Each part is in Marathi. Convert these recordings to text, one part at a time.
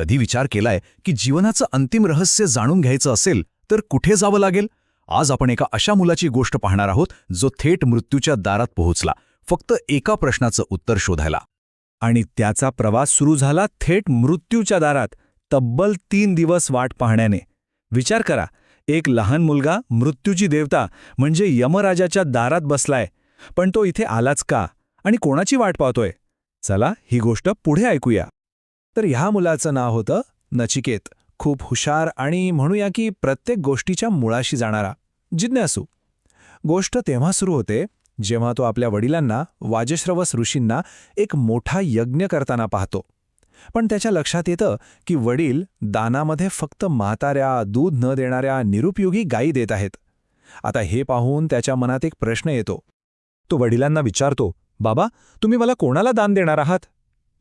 कधी विचार केलाय की जीवनाचं अंतिम रहस्य जाणून घ्यायचं असेल तर कुठे जावं लागेल? आज आपण एका अशा मुलाची गोष्ट पाहणार आहोत जो थेट मृत्यूच्या दारात पोहोचला फक्त एका प्रश्नाचं उत्तर शोधायला. आणि त्याचा प्रवास सुरू झाला थेट मृत्यूच्या दारात तब्बल तीन दिवस वाट पाहण्याने. विचार करा एक लहान मुलगा मृत्यूची देवता म्हणजे यमराजाच्या दारात बसलाय पण तो इथे आलाच का? आणि कोणाची वाट पाहतोय? चला ही गोष्ट पुढे ऐकूया. तर ह्या मुलाचं नाव होतं नचिकेत. खूप हुशार आणि म्हणूया की प्रत्येक गोष्टीच्या मुळाशी जाणारा. जिज्ञासू. गोष्ट तेव्हा सुरू होते जेव्हा तो आपल्या वडिलांना वाजश्रवस ऋषींना एक मोठा यज्ञ करताना पाहतो. पण त्याच्या लक्षात येतं की वडील दानामध्ये फक्त म्हाताऱ्या दूध न देणाऱ्या निरुपयोगी गायी देत आहेत. आता हे पाहून त्याच्या मनात एक प्रश्न येतो. तो वडिलांना विचारतो बाबा तुम्ही मला कोणाला दान देणार आहात?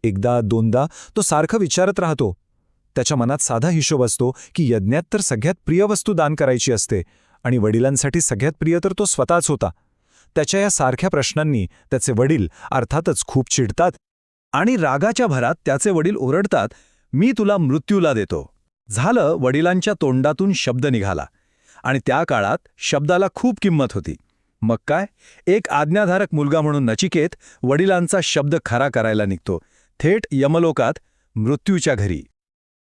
एकदा दोनदा तो सारखं विचारत राहतो. त्याच्या मनात साधा हिशोब असतो की यज्ञात तर सगळ्यात प्रिय वस्तू दान करायची असते आणि वडिलांसाठी सगळ्यात प्रिय तर तो स्वतःच होता. त्याच्या या सारख्या प्रश्नांनी त्याचे वडील अर्थातच खूप चिडतात आणि रागाच्या भरात त्याचे वडील ओरडतात मी तुला मृत्यूला देतो. झालं वडिलांच्या तोंडातून शब्द निघाला आणि त्या काळात शब्दाला खूप किंमत होती. मग काय? एक आज्ञाधारक मुलगा म्हणून नचिकेत वडिलांचा शब्द खरा करायला निघतो. थेट यमलोकात मृत्यूच्या घरी.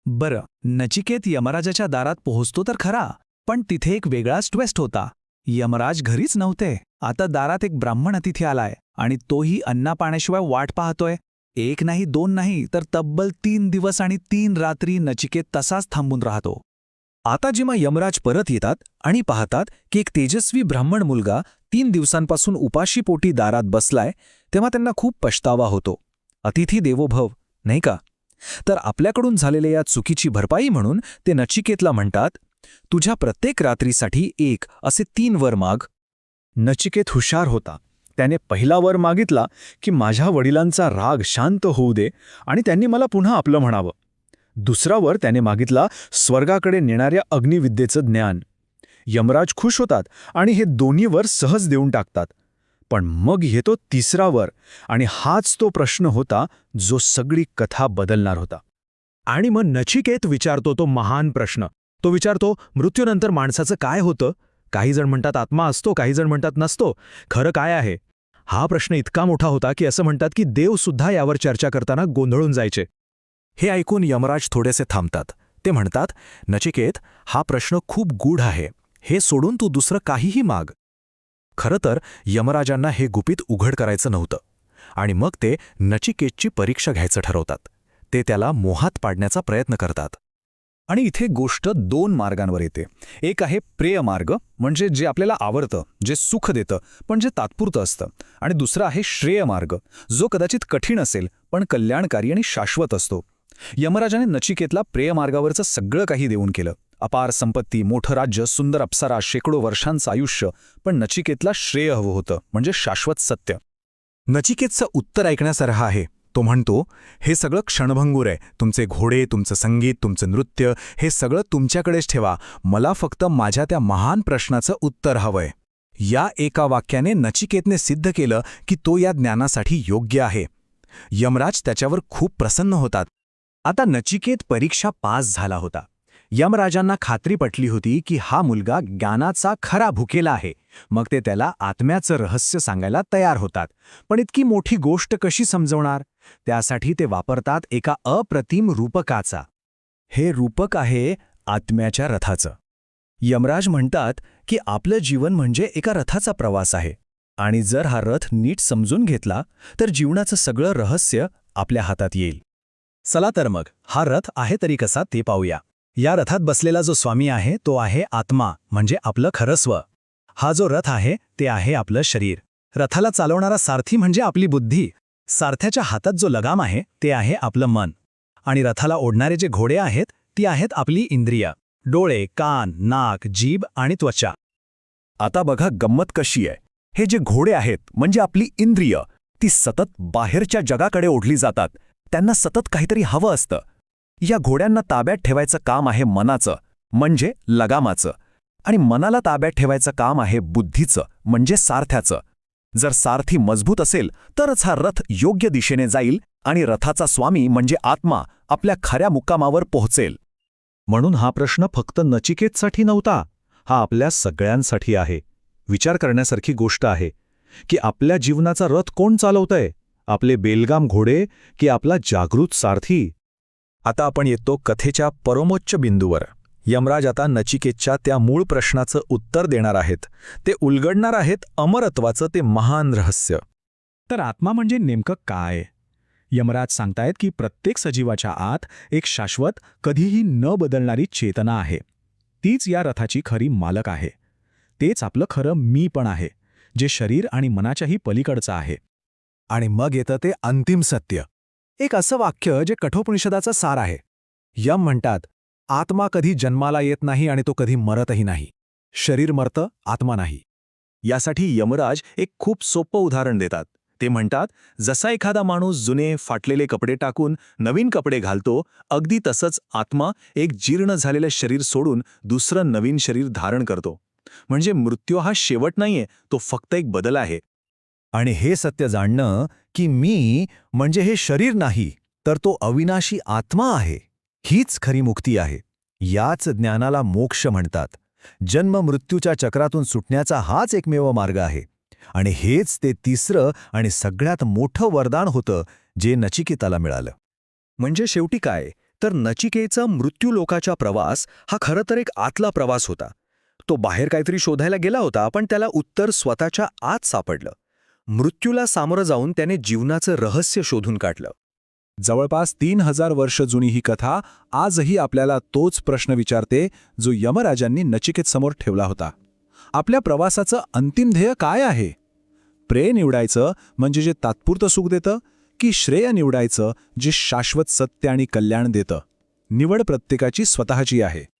बरं नचिकेत यमराजाच्या दारात पोहोचतो तर खरा पण तिथे एक वेगळाच ट्वेस्ट होता. यमराज घरीच नव्हते. आता दारात एक ब्राह्मण अतिथी आलाय आणि तोही अन्ना पाण्याशिवाय वाट पाहतोय. एक नाही दोन नाही तर तब्बल तीन दिवस आणि तीन रात्री नचिकेत तसाच थांबून राहतो. आता जेव्हा यमराज परत येतात आणि पाहतात की एक तेजस्वी ब्राह्मण मुलगा तीन दिवसांपासून उपाशीपोटी दारात बसलाय तेव्हा त्यांना खूप पछतावा होतो. अतिथी देवोभव नाही का? तर आपल्याकडून झालेल्या या चुकीची भरपाई म्हणून ते नचिकेतला म्हणतात तुझ्या प्रत्येक रात्रीसाठी एक असे तीन वर माग. नचिकेत हुशार होता. त्याने पहिला वर मागितला की माझ्या वडिलांचा राग शांत होऊ दे आणि त्यांनी मला पुन्हा आपलं म्हणावं. दुसरा वर त्याने मागितला स्वर्गाकडे नेणाऱ्या अग्निविद्येचं ज्ञान. यमराज खुश होतात आणि हे दोन्ही वर सहज देऊन टाकतात. पण मग येतो तिसरा वर आणि हाच तो प्रश्न होता जो सगळी कथा बदलणार होता. आणि मग नचिकेत विचारतो तो महान प्रश्न. तो विचारतो मृत्यूनंतर माणसाचं काय होतं? काही जण म्हणतात आत्मा असतो काही जण म्हणतात नसतो. खरं काय आहे? हा प्रश्न इतका मोठा होता की असं म्हणतात की देवसुद्धा यावर चर्चा करताना गोंधळून जायचे. हे ऐकून यमराज थोडेसे थांबतात. ते म्हणतात नचिकेत हा प्रश्न खूप गूढ आहे. हे सोडून तू दुसरं काहीही माग. खरं तर यमराजांना हे गुपित उघड करायचं नव्हतं. आणि मग ते नचिकेतची परीक्षा घ्यायचं ठरवतात. ते त्याला मोहात पाडण्याचा प्रयत्न करतात. आणि इथे गोष्ट दोन मार्गांवर येते. एक आहे प्रेय मार्ग म्हणजे जे आपल्याला आवडतं जे सुख देतं पण जे तात्पुरतं असतं. आणि दुसरा आहे श्रेय मार्ग जो कदाचित कठीण असेल पण कल्याणकारी आणि शाश्वत असतो. यमराजाने नचिकेतला प्रेय मार्गावरचं सगळं काही देऊन केलं. अपार संपत्ती मोठं राज्य सुंदर अप्सरा शेकडो वर्षांचं आयुष्य पण नचिकेतला श्रेय हवं होतं म्हणजे शाश्वत सत्य. नचिकेतचं उत्तर ऐकण्यासारखं आहे. तो म्हणतो हे सगळं क्षणभंगूर आहे. तुमचे घोडे तुमचं संगीत तुमचं नृत्य हे सगळं तुमच्याकडेच ठेवा. मला फक्त माझ्या त्या महान प्रश्नाचं उत्तर हवंय. या एका वाक्याने नचिकेतने सिद्ध केलं की तो या ज्ञानासाठी योग्य आहे. यमराज त्याच्यावर खूप प्रसन्न होतात. आता नचिकेत परीक्षा पास झाला होता. यमराजांना खात्री पटली होती की हा मुलगा ज्ञानाचा खरा भुकेला आहे. मग ते त्याला आत्म्याचं रहस्य सांगायला तयार होतात. पण इतकी मोठी गोष्ट कशी समजवणार? त्यासाठी ते वापरतात एका अप्रतिम रूपकाचा. हे रूपक आहे आत्म्याच्या रथाचं. यमराज म्हणतात की आपलं जीवन म्हणजे एका रथाचा प्रवास आहे. आणि जर हा रथ नीट समजून घेतला तर जीवनाचं सगळं रहस्य आपल्या हातात येईल. चला तर मग हा रथ आहे तरी कसा ते पाहूया. या रथात बसलेला जो स्वामी आहे तो आहे आत्मा म्हणजे आपलं खरं स्व. हा जो रथ आहे ते आहे आपलं शरीर. रथाला चालवणारा सारथी म्हणजे आपली बुद्धी. सारथ्याच्या हातात जो लगाम आहे ते आहे आपलं मन. आणि रथाला ओढणारे जे घोडे आहेत ती आहेत आपली इंद्रिय. डोळे कान नाक जीभ आणि त्वचा. आता बघा गंमत कशी आहे. हे जे घोडे आहेत म्हणजे आपली इंद्रिय ती सतत बाहेरच्या जगाकडे ओढली जातात. त्यांना सतत काहीतरी हवं असतं. या घोड्यांना ताब्यात ठेवायचं काम आहे मनाचं म्हणजे लगामाचं. आणि मनाला ताब्यात ठेवायचं काम आहे बुद्धीचं म्हणजे सारथ्याचं. जर सारथी मजबूत असेल तरच हा रथ योग्य दिशेने जाईल आणि रथाचा स्वामी म्हणजे आत्मा आपल्या खऱ्या मुक्कामावर पोहोचेल. म्हणून हा प्रश्न फक्त नचिकेतसाठी नव्हता हा आपल्या सगळ्यांसाठी आहे. विचार करण्यासारखी गोष्ट आहे की आपल्या जीवनाचा रथ कोण चालवतंय? आपले बेलगाम घोडे की आपला जागृत सारथी? आता आपण येतो कथेच्या परमोच्च बिंदूवर. यमराज आता नचिकेतच्या त्या मूळ प्रश्नाचं उत्तर देणार आहेत. ते उलगडणार आहेत अमरत्वाचं ते महान रहस्य. तर आत्मा म्हणजे नेमकं काय? यमराज सांगतायत की प्रत्येक सजीवाच्या आत एक शाश्वत कधीही न बदलणारी चेतना आहे. तीच या रथाची खरी मालक आहे. तेच आपलं खरं मी पण आहे जे शरीर आणि मनाच्याही पलीकडचं आहे. आणि मग येतं ते अंतिम सत्य. एक असं वाक्य जे कठोपनिषदाचा सार आहे. यम म्हणतात आत्मा कधी जन्माला येत नाही आणि तो कधी मरतही नाही. शरीर मरतं आत्मा नाही. यासाठी यमराज एक खूप सोपं उदाहरण देतात. ते म्हणतात जसा एखादा माणूस जुने फाटलेले कपडे टाकून नवीन कपडे घालतो अगदी तसंच आत्मा एक जीर्ण झालेलं शरीर सोडून दुसरं नवीन शरीर धारण करतो. म्हणजे मृत्यू हा शेवट नाहीये तो फक्त एक बदल आहे. आणि हे सत्य जाणणं की मी म्हणजे हे शरीर नाही तर तो अविनाशी आत्मा आहे. हीच खरी मुक्ती आहे. याच ज्ञानाला मोक्ष म्हणतात. जन्म मृत्यूच्या चक्रातून सुटण्याचा हाच एकमेव मार्ग आहे. आणि हेच ते तिसरं आणि सगळ्यात मोठं वरदान होतं जे नचिकेताला मिळालं. म्हणजे शेवटी काय? तर नचिकेचा मृत्यूलोकाचा प्रवास हा खरं तर एक आतला प्रवास होता. तो बाहेर काहीतरी शोधायला गेला होता पण त्याला उत्तर स्वतःच्या आत सापडलं. मृत्यूला सामोरं जाऊन त्याने जीवनाचं रहस्य शोधून काढलं. जवळपास तीन हजार वर्ष जुनी ही कथा आजही आपल्याला तोच प्रश्न विचारते जो यमराजांनी नचिकेत समोर ठेवला होता. आपल्या प्रवासाचं अंतिम ध्येय काय आहे? प्रेय निवडायचं म्हणजे जे तात्पुरतं सुख देतं की श्रेय निवडायचं जे शाश्वत सत्य आणि कल्याण देतं? निवड प्रत्येकाची स्वतःची आहे.